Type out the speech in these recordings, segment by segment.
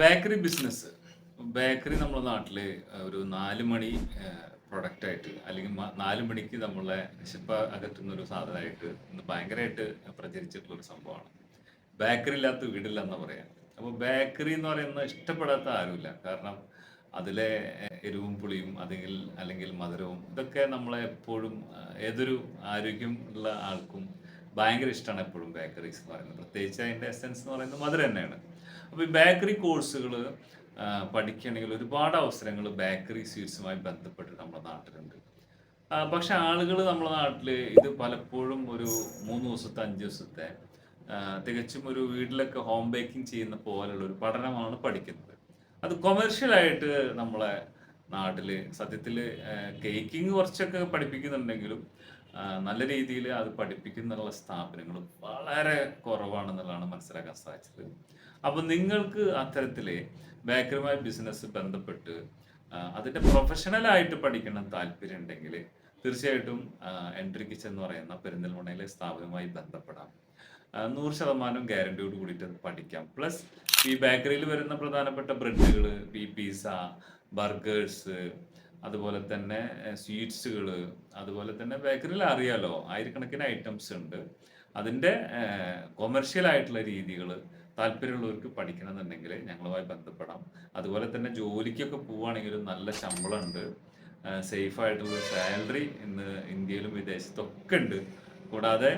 Bakery business bakery നമ്മുടെ നാട്ടിൽ ഒരു നാല് മണി പ്രൊഡക്റ്റ് ആയിട്ട് അല്ലെങ്കിൽ നാല് മണിക്ക് നമ്മളെ വിശപ്പ് അകറ്റുന്ന ഒരു സാധനമായിട്ട് ഇന്ന് ഭയങ്കരമായിട്ട് പ്രചരിച്ചിട്ടുള്ള ഒരു സംഭവമാണ്. ബേക്കറി ഇല്ലാത്ത വീടില്ല എന്ന് പറയാം. അപ്പോൾ ബേക്കറി എന്ന് പറയുന്നത് ഇഷ്ടപ്പെടാത്ത ആരുമില്ല. കാരണം അതിലെ എരിവും പുളിയും അല്ലെങ്കിൽ അല്ലെങ്കിൽ മധുരവും ഇതൊക്കെ നമ്മളെ എപ്പോഴും ഏതൊരു ആരോഗ്യം ഉള്ള ആൾക്കും ഭയങ്കര ഇഷ്ടമാണ് എപ്പോഴും ബേക്കറീസ് എന്ന് പറയുന്നത്. പ്രത്യേകിച്ച് അതിന്റെ എസെൻസ് എന്ന് പറയുന്നത് മധുരം തന്നെയാണ്. അപ്പോൾ ഈ ബേക്കറി കോഴ്സുകൾ പഠിക്കുകയാണെങ്കിൽ ഒരുപാട് അവസരങ്ങൾ ബേക്കറി സ്വീറ്റ്സുമായി ബന്ധപ്പെട്ട് നമ്മുടെ നാട്ടിലുണ്ട്. പക്ഷെ ആളുകൾ നമ്മുടെ നാട്ടിൽ ഇത് പലപ്പോഴും ഒരു മൂന്ന് ദിവസത്തെ അഞ്ച് ദിവസത്തെ തികച്ചും ഒരു വീട്ടിലൊക്കെ ഹോം ബേക്കിംഗ് ചെയ്യുന്ന പോലുള്ള ഒരു പഠനമാണ് പഠിക്കുന്നത്. അത് കൊമേഴ്ഷ്യലായിട്ട് നമ്മളെ നാട്ടിൽ സത്യത്തിൽ കേക്കിംഗ് കുറച്ചൊക്കെ പഠിപ്പിക്കുന്നുണ്ടെങ്കിലും നല്ല രീതിയിൽ അത് പഠിപ്പിക്കുന്നുള്ള സ്ഥാപനങ്ങൾ വളരെ കുറവാണെന്നുള്ളതാണ് മനസ്സിലാക്കാൻ സാധിച്ചത്. അപ്പോൾ നിങ്ങൾക്ക് അത്തരത്തിൽ ബേക്കറുമായി ബിസിനസ് ബന്ധപ്പെട്ട് അതിന്റെ പ്രൊഫഷണലായിട്ട് പഠിക്കണം താല്പര്യം ഉണ്ടെങ്കിൽ തീർച്ചയായിട്ടും എൻട്രി കിച്ചൻ എന്ന് പറയുന്ന പെരിന്തൽമണ്ണയിലെ സ്ഥാപനവുമായി ബന്ധപ്പെടാം. നൂറ് ശതമാനം ഗ്യാരണ്ടിയോട് കൂടിയിട്ട് പഠിക്കാം. പ്ലസ് ഈ ബേക്കറിയിൽ വരുന്ന പ്രധാനപ്പെട്ട ബ്രെഡുകൾ ഈ പിസ ബർഗേഴ്സ് അതുപോലെ തന്നെ സ്വീറ്റ്സുകൾ അതുപോലെ തന്നെ ബേക്കറിയിൽ അറിയാലോ ആയിരക്കണക്കിന് ഐറ്റംസ് ഉണ്ട്. അതിന്റെ കൊമേർഷ്യൽ ആയിട്ടുള്ള രീതികൾ താല്പര്യമുള്ളവർക്ക് പഠിക്കണമെന്നുണ്ടെങ്കിൽ ഞങ്ങളുമായി ബന്ധപ്പെടാം. അതുപോലെ തന്നെ ജോലിക്കൊക്കെ പോവുകയാണെങ്കിലും നല്ല ശമ്പളമുണ്ട്. സേഫ് ആയിട്ടുള്ള സാലറി ഇന്ന് ഇന്ത്യയിലും വിദേശത്തൊക്കെ ഉണ്ട്. കൂടാതെ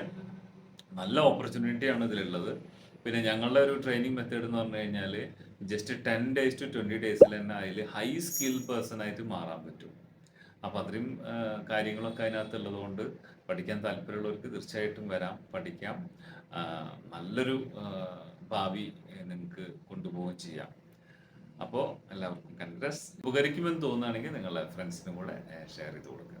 നല്ല ഓപ്പർച്യൂണിറ്റിയാണ് ഇതിലുള്ളത്. പിന്നെ ഞങ്ങളുടെ ഒരു ട്രെയിനിങ് മെത്തേഡ് എന്ന് പറഞ്ഞു കഴിഞ്ഞാൽ just ten days to twenty ഡേയ്സിൽ തന്നെ അതിൽ ഹൈ സ്കിൽ പേഴ്സൺ ആയിട്ട് മാറാൻ പറ്റും. അപ്പം അത്രയും കാര്യങ്ങളൊക്കെ അതിനകത്ത് ഉള്ളതുകൊണ്ട് പഠിക്കാൻ താല്പര്യമുള്ളവർക്ക് തീർച്ചയായിട്ടും വരാം പഠിക്കാം. നല്ലൊരു ഭാവി നിങ്ങൾക്ക് കൊണ്ടുപോവുകയും ചെയ്യാം. അപ്പോൾ എല്ലാവർക്കും കൺഗ്രസ് ഉപകരിക്കുമെന്ന് തോന്നുകയാണെങ്കിൽ നിങ്ങളുടെ ഫ്രണ്ട്സിനും കൂടെ ഷെയർ ചെയ്ത് കൊടുക്കുക.